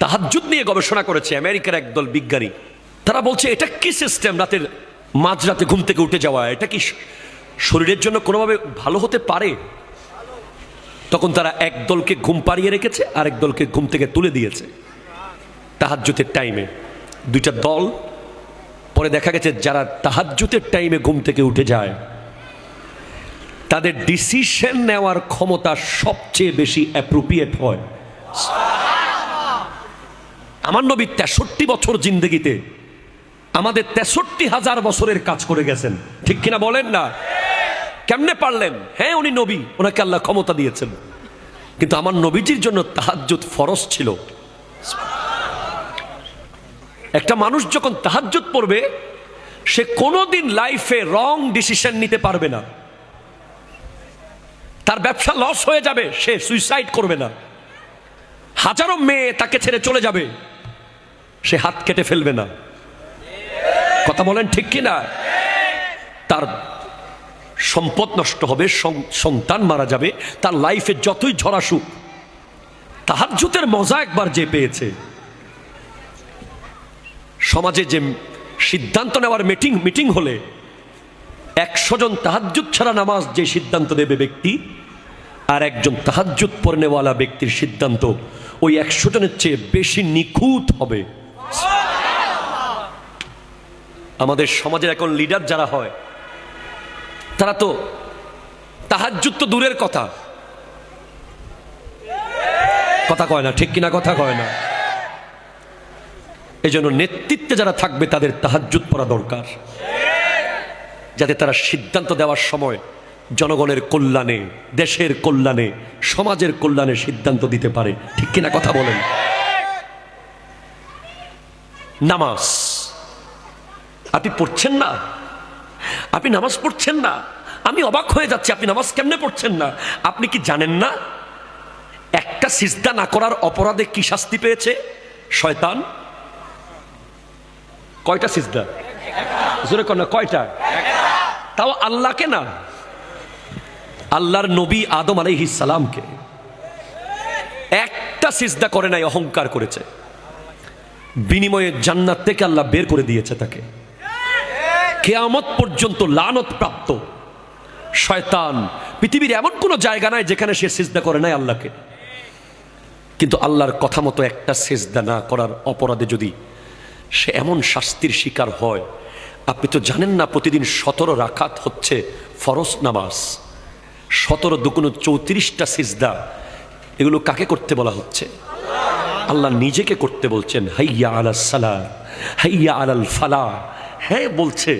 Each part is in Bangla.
তাহাজ্জুদ নিয়ে গবেষণা করেছে আমেরিকার একদল বিজ্ঞানী। তারা বলছে, এটা কি সিস্টেম রাতের মাঝরাতে ঘুম থেকে উঠে যাওয়া, এটা কি শরীরের জন্য কোনোভাবে ভালো হতে পারে? তখন তারা এক দলকে ঘুম পাড়িয়ে রেখেছে আর এক দলকে ঘুম থেকে তুলে দিয়েছে। তাহাজ্জুতের টাইমে দুইটা দল, পরে দেখা গেছে যারা তাহাজ্জুতের টাইমে ঘুম থেকে উঠে যায়, তাদের ডিসিশন নেওয়ার ক্ষমতা সবচেয়ে বেশি অ্যাপ্রোপ্রিয়েট হয়। আমার নবী তেষট্টি বছর জিন্দগিতে আমাদের তেষট্টি হাজার বছরের কাজ করে গেছেন। ঠিক কিনা বলেন না? কেমনে পারলেন? হ্যাঁ উনি নবী, ওনাকে আল্লাহ ক্ষমতা দিয়েছেন। কিন্তু আমার নবীজির জন্য তাহাজ্জুদ ফরজ ছিল। একটা মানুষ যখন তাহাজ্জুদ পড়বে, সে কোনোদিন লাইফে রং ডিসিশন নিতে পারবে না। তার ব্যবসা লস হয়ে যাবে, সে সুইসাইড করবে না। হাজারো মেয়ে তাকে ছেড়ে চলে যাবে। সে হাত কেটে ফেলবে না। কথা বলেন ঠিক কি না তার সম্পদ নষ্ট হবে সন- সন্তান মারা যাবে, তার লাইফে যতই ঝরাসুক তাহার জুতের মজা একবার যে পেয়েছে। সমাজে যে সিদ্ধান্ত নেওয়ার মিটিং মিটিং হলে একশো জন তাহাজ্জুদ ছাড়া নামাজ যে সিদ্ধান্ত দেবে ব্যক্তি, আর একজন তাহাজ্জুদ পরে নেওয়ালা ব্যক্তির সিদ্ধান্ত ওই একশো জনের চেয়ে বেশি নিখুঁত হবে। আমাদের সমাজের এখন লিডার যারা হয়, তারা তো তাহাজ্জুদ তো দূরের কথা। কথা কয় না, ঠিক কিনা কথা কয় না। এই জন্য নেতৃত্বে যারা থাকবে, তাদের তাহাজ্জুদ পড়া দরকার। যাতে তারা সিদ্ধান্ত দেওয়ার সময় জনগণের কল্যাণে, দেশের কল্যাণে, সমাজের কল্যাণে সিদ্ধান্ত দিতে পারে। ঠিক কিনা কথা বলেন? নামাজ। আপনি পড়ছেন না? আপনি নামাজ পড়ছেন না? আমি অবাক হয়ে যাচ্ছি, আপনি নামাজ কেমনে পড়ছেন না? আপনি কি জানেন না? একটা সিজদা না করার অপরাধে কি শাস্তি পেয়েছে? শয়তান? কয়টা সিজদা? জোরে কর না, কয়টা? তাও আল্লাহকে না? আল্লাহর নবী আদম সালামকে। একটা সিজদা করে নাই, অহংকার করেছে। বিনিময়ে জান্নাত থেকে আল্লাহ বের করে দিয়েছে তাকে। কেয়ামত পর্যন্ত লানত প্রাপ্ত। শয়তান পৃথিবীর এমন কোনো জায়গা নাই যেখানে সে সিজদা করে নাই আল্লাহকে। কিন্তু আল্লাহর কথা মতো একটা সেজদা না করার অপরাধে যদি সে এমন শাস্তির শিকার হয়, আপনি তো জানেন না প্রতিদিন সতেরো রাখাত হচ্ছে ফরজ নামাজ। সতেরো দুগুণ চৌত্রিশটা সিজদা, এগুলো কাকে করতে বলা হচ্ছে? আল্লাহ নিজেকে করতে বলছেন, হাইয়া আলাল সালা হাইয়া আলাল ফালা হ্যাঁ বলছে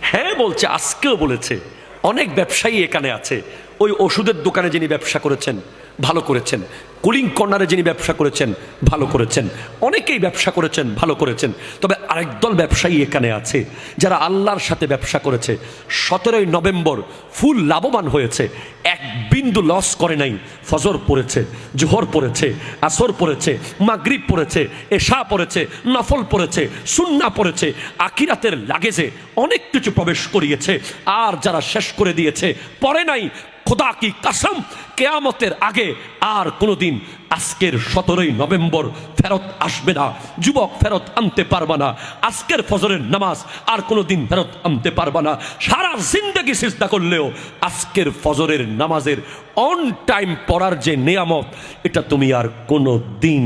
হ্যাঁ বলছে, আজকেও বলেছে। অনেক ব্যবসায়ী এখানে আছে। ওই ওষুধের দোকানে যিনি ব্যবসা করেছেন, ভালো করেছেন। কুলিং কর্নারে যিনি ব্যবসা করেছেন, ভালো করেছেন। অনেকেই ব্যবসা করেছেন, ভালো করেছেন। তবে আরেক দল ব্যবসায়ী এখানে আছে, যারা আল্লাহর সাথে ব্যবসা করেছে। সতেরোই নভেম্বর ফুল লাভবান হয়েছে। এক বিন্দু লস করে নাই। ফজর পড়েছে, জোহর পড়েছে, আসর পড়েছে, মাগরিব পড়েছে, এশা পড়েছে, নফল পড়েছে সুন্না পড়েছে আকিরাতের লাগেজে অনেক কিছু প্রবেশ করিয়েছে। আর যারা শেষ করে দিয়েছে পরে নাই খোদা কি কাসম? কেয়ামতের আগে আর কোনোদিন আজকের সতেরোই নভেম্বর ফেরত আসবে না। যুবক ফেরত আনতে পারবা না। আজকের ফজরের নামাজ আর কোনোদিন ফেরত আনতে পারবা না। সারা জিন্দগি চেষ্টা করলেও আজকের ফজরের নামাজের অন টাইম পড়ার যে নিয়ামত, এটা তুমি আর কোনো দিন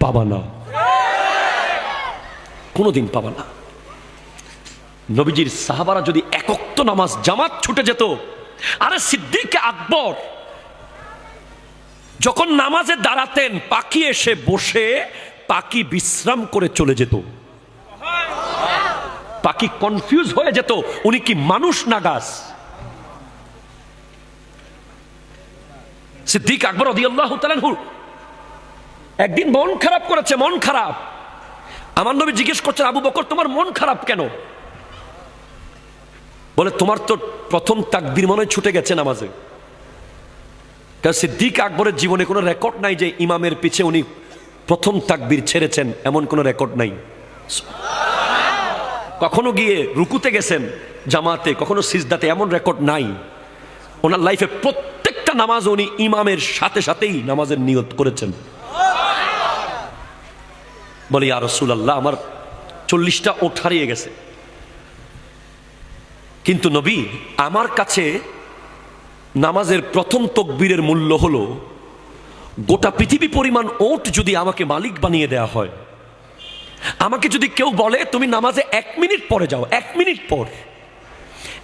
পাবা না। কোনো দিন পাবা না। নবীজির সাহাবারা যদি একক্ত নামাজ জামাত ছুটে যেত আরে সিদ্দিক আকবর, যখন নামাজে দাঁড়াতেন, পাখি এসে বসে পাখি বিশ্রাম করে চলে যেত। পাখি কনফিউজ হয়ে যেত, উনি কি মানুষ না গাছ? সিদ্দিক আকবর একদিন মন খারাপ করেছে, মন খারাপ। আমার নবী জিজ্ঞেস করছেন, আবু বকর, তোমার মন খারাপ কেন? বলে, তোমার তো প্রথম তাকবির মনে ছুটে গেছে নামাজে। কারণ সিদ্দিক আকবরের জীবনে কোনো রেকর্ড নাই যে ইমামের পিছে উনি প্রথম তাকবির ছেড়েছেন, এমন কোনো রেকর্ড নাই। কখনো গিয়ে রুকুতে গেছেন জামাতে, কখনো সিজদাতে, এমন রেকর্ড নাই। ওনার লাইফে প্রত্যেকটা নামাজ উনি ইমামের সাথে সাথেই নামাজের নিয়ত করেছেন। বলে আর রসুল আল্লাহ আমার চল্লিশটা ওঠ হারিয়ে গেছে। কিন্তু নবী, আমার কাছে নামাজের প্রথম তকবীরের মূল্য হলো, গোটা পৃথিবী পরিমাণ ওট যদি আমাকে মালিক বানিয়ে দেয়া হয়। আমাকে যদি কেউ বলে, তুমি নামাজে এক মিনিট পরে যাও, এক মিনিট পর।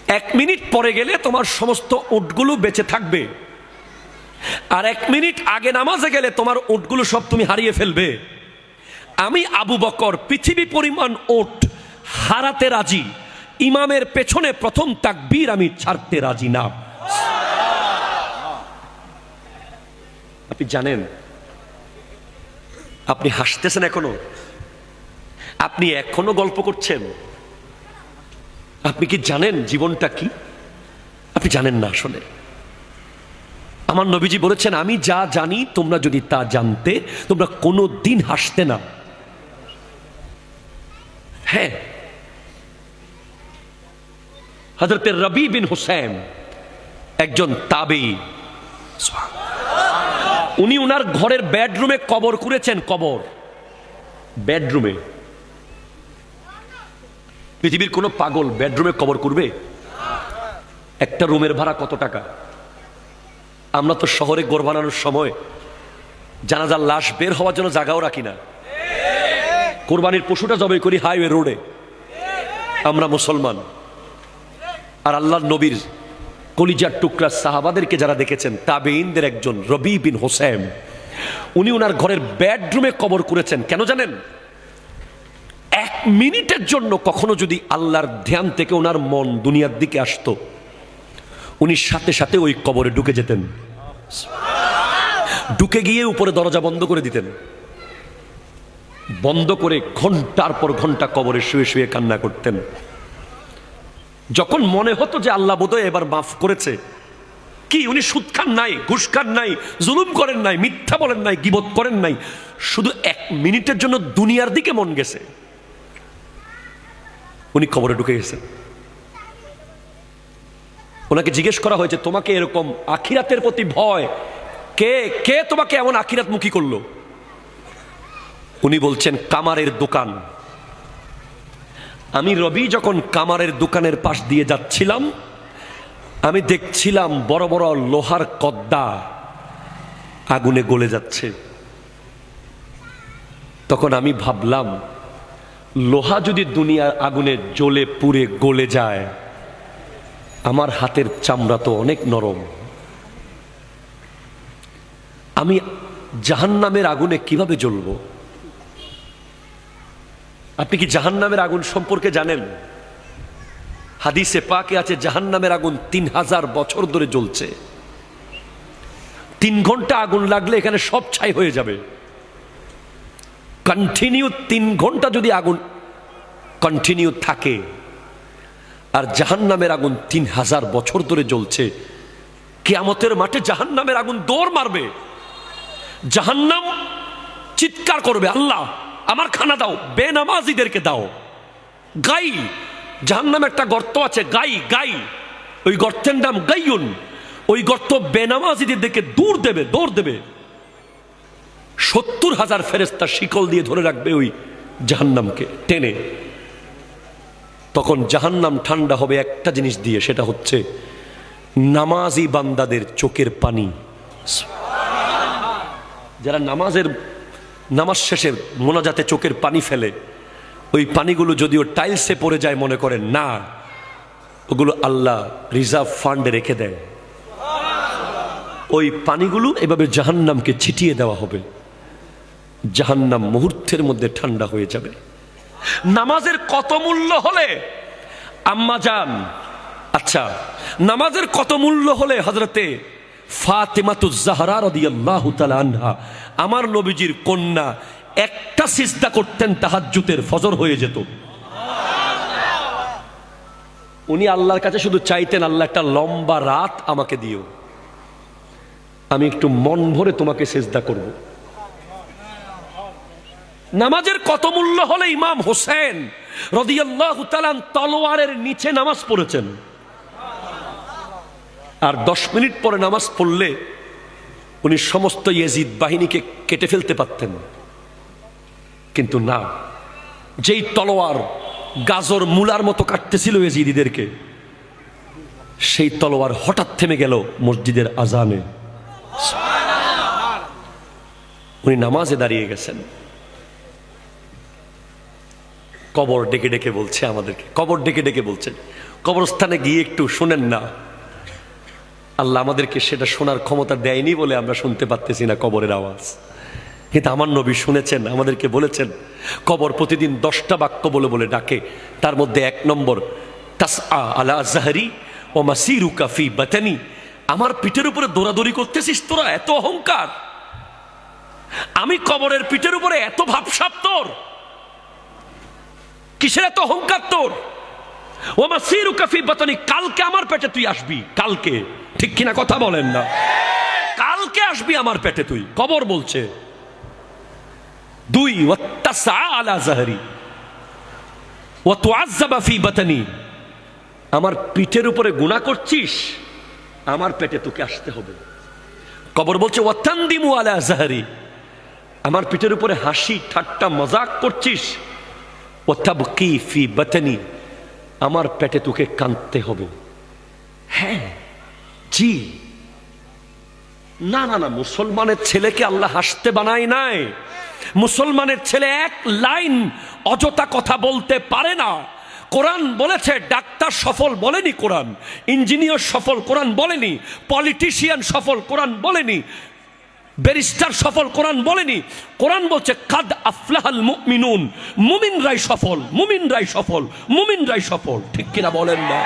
এক মিনিট পরে গেলে তোমার সমস্ত ওটগুলো বেঁচে থাকবে। আর এক মিনিট আগে নামাজে গেলে তোমার ওটগুলো সব তুমি হারিয়ে ফেলবে। আমি আবু বকর, পৃথিবী পরিমাণ ওট হারাতে রাজি ইমামের পেছনে প্রথম তাকবীর আমি ছাড়তে রাজি না। আপনি জানেন, আপনি হাসতেছেন এখনও? আপনি এখনও গল্প করছেন? আপনি কি জানেন জীবনটা কি? আপনি জানেন না আসলে। আমার নবীজি বলেছেন, আমি যা জানি, তোমরা যদি তা জানতে, তোমরা কোনো দিন হাসতে না। হ্যাঁ হজরতের রবি বিন হুসেন একজন তাবেই। উনি উনার ঘরের বেডরুমে কবর করেছেন, কবর। বেডরুমে। পৃথিবীর কোনো পাগল বেডরুমে কবর করবে? একটা রুমের ভাড়া কত টাকা? আমরা তো শহরে গোর বানানোর সময় জানাজার লাশ বের হওয়ার জন্য জায়গাও রাখি না। কোরবানির পশুটা জবাই করি হাইওয়ে রোডে। আমরা মুসলমান। আর আল্লাহ নবীর কলিজার টুকরা সাহাবাদেরকে যারা দেখেছেন তাবেইনদের একজন রবি বিন হোসেন উনি ওনার ঘরের বেডরুমে কবর করেছেন। কেন জানেন? এক মিনিটের জন্য কখনো যদি আল্লাহর ধ্যান থেকে ওনার মন দুনিয়ার দিকে আসতো, উনি সাথে সাথে ওই কবরে ঢুকে যেতেন। ঢুকে গিয়ে উপরে দরজা বন্ধ করে দিতেন। বন্ধ করে ঘণ্টার পর ঘণ্টা কবরে শুয়ে শুয়ে কান্না করতেন। যখন মনে হতো যে আল্লাহ বোধহয় এবার মাফ করেছে, কি উনি সুদ খান নাই, ঘুষ খান নাই, জুলুম করেন নাই, মিথ্যা বলেন নাই, গিবত করেন নাই, শুধু এক মিনিটের জন্য দুনিয়ার দিকে মন গেছে। উনি খবরে ঢুকে গেছেন। ওনাকে জিজ্ঞেস করা হয়েছে, তোমাকে এরকম আখিরাতের প্রতি ভয়, কে কে তোমাকে এমন আখিরাত মুখী করল? উনি বলছেন, কামারের দোকান। আমি রবি যখন কামারের দোকানের পাশ দিয়ে যাচ্ছিলাম, আমি দেখছিলাম বড় বড় লোহার কদ্দা আগুনে গলে যাচ্ছে। তখন আমি ভাবলাম, লোহা যদি দুনিয়ার আগুনে জ্বলে পুড়ে গলে যায়, আমার হাতের চামড়া তো অনেক নরম। আমি জাহান্নামের আগুনে কীভাবে জ্বলবো? আপনি কি জাহান্নামের আগুন সম্পর্কে জানেন? হাদিসে পাকে আছে, জাহান্নামের আগুন তিন হাজার বছর ধরে জ্বলছে। তিন ঘণ্টা আগুন লাগলে এখানে সব ছাই হয়ে যাবে। কন্টিনিউ তিন ঘণ্টা যদি আগুন কন্টিনিউ থাকে, আর জাহান্নামের আগুন তিন হাজার বছর ধরে জ্বলছে, কেয়ামতের মাঠে জাহান্নামের আগুন দৌড় মারবে। জাহান্নাম চিৎকার করবে, আল্লাহ আমার খানা দাও, বেনামাজিদেরকে দাও। গাই, জাহান্নামে একটা গর্ত আছে, গাই গাই। ওই গর্তের নাম গাইয়ুন। ওই গর্ত বেনামাজিদের দিকে দূর দেবে, দৌড় দেবে। সত্তর হাজার ফেরেস্তা শিকল দিয়ে ধরে রাখবে ওই জাহান্নামকে, টেনে। তখন জাহান্নাম ঠান্ডা হবে, একটা জিনিস দিয়ে, সেটা হচ্ছে নামাজি বান্দাদের চোখের পানি। যারা নামাজের নামাজ শেষে মোনাজাতে চোখের পানি ফেলে। ওই পানিগুলো যদিও টাইলসে পড়ে যায় মনে করেন, না, ওগুলো আল্লাহ রিজার্ভ ফান্ডে রেখে দেয় ওই পানিগুলো এভাবে জাহান্নামকে ছিটিয়ে দেওয়া হবে। জাহান্নাম মুহূর্তের মধ্যে ঠান্ডা হয়ে যাবে। নামাজের কত মূল্য হলে, আম্মা যান আচ্ছা নামাজের কত মূল্য হলে হজরতে আনহা। আমার নবীজির কন্যা একটা সিজদা করতেন তাহাজ্জুতের ফজর হয়ে যেত। উনি আল্লাহর কাছে শুধু চাইতেন, আল্লাহ, একটা লম্বা রাত আমাকে দিও। আমি একটু মন ভরে তোমাকে সেজদা করব। নামাজের কত মূল্য হলে ইমাম হোসেন রদিয়াল্লাহু তাআলা তলোয়ারের নিচে নামাজ পড়েছেন। আর দশ মিনিট পরে নামাজ পড়লে উনি সমস্ত ইয়েজিদ বাহিনীকে কেটে ফেলতে পারতেন। কিন্তু না, যেই তলোয়ার গাজর মূলার মতো কাটতেছিল এজিদিদেরকে সেই তলোয়ার হঠাৎ থেমে গেল মসজিদের আজানে। উনি নামাজে দাঁড়িয়ে গেছেন। কবর ডেকে ডেকে বলছে আমাদেরকে, কবর ডেকে ডেকে বলছেন, কবরস্থানে গিয়ে একটু শোনেন না। আল্লাহ আমাদেরকে সেটা শোনার ক্ষমতা দেয়নি বলে আমরা শুনতে পারতেছি না কবরের আওয়াজ। কিন্তু আমার নবী শুনেছেন, আমাদেরকে বলেছেন, কবর প্রতিদিন দশটা বাক্য বলে বলে ডাকে। তার মধ্যে এক নম্বর তাস আ আলা জাহারি ও মাসিরু কাফি বাতানি। আমার পিঠের উপরে দৌড়াদৌড়ি করতেছিস তোরা, এত অহংকার। আমি কবরের পিঠের উপরে এত ভাবসাব তোর। কিসের এত অহংকার তোর? ও মাসিরু কাফি বাতানি, কালকে আমার পেটে তুই আসবি। কালকে। ঠিক কিনা কথা বলেন না। কালকে আসবি আমার পেটে তুই। কবর বলছে। দুই আলা জাহরি। ও তো ফি বাতানি। আমার পিঠের উপরে গুণা করছিস, আমার পেটে তোকে আসতে হবে। কবর বলছে ওয়াত্তান্দিমু আলা জাহরি। আমার পিঠের উপরে হাসি, ঠাট্টা, মজাক করছিস। ওয়াত্তাবকি ফি বাতানি। আমার পেটে তোকে কাঁদতে হবে। হ্যাঁ জি। না না না, মুসলমানের ছেলেকে আল্লাহ হাসতে বানায় নাই। মুসলমানের ছেলে এক লাইন অযথা কথা বলতে পারে না। কোরআন বলেছে, ডাক্তার সফল বলেনি কোরআন, ইঞ্জিনিয়ার সফল কোরআন বলেনি, পলিটিশিয়ান সফল কোরআন বলেনি ব্যারিস্টার সফল, কোরআন বলেনি। কোরআন বলছে, কাদ আফলাহাল মুমিনুন। মুমিন রায় সফল মুমিন রায় সফল মুমিন রায় সফল। ঠিক কিনা বলেন না?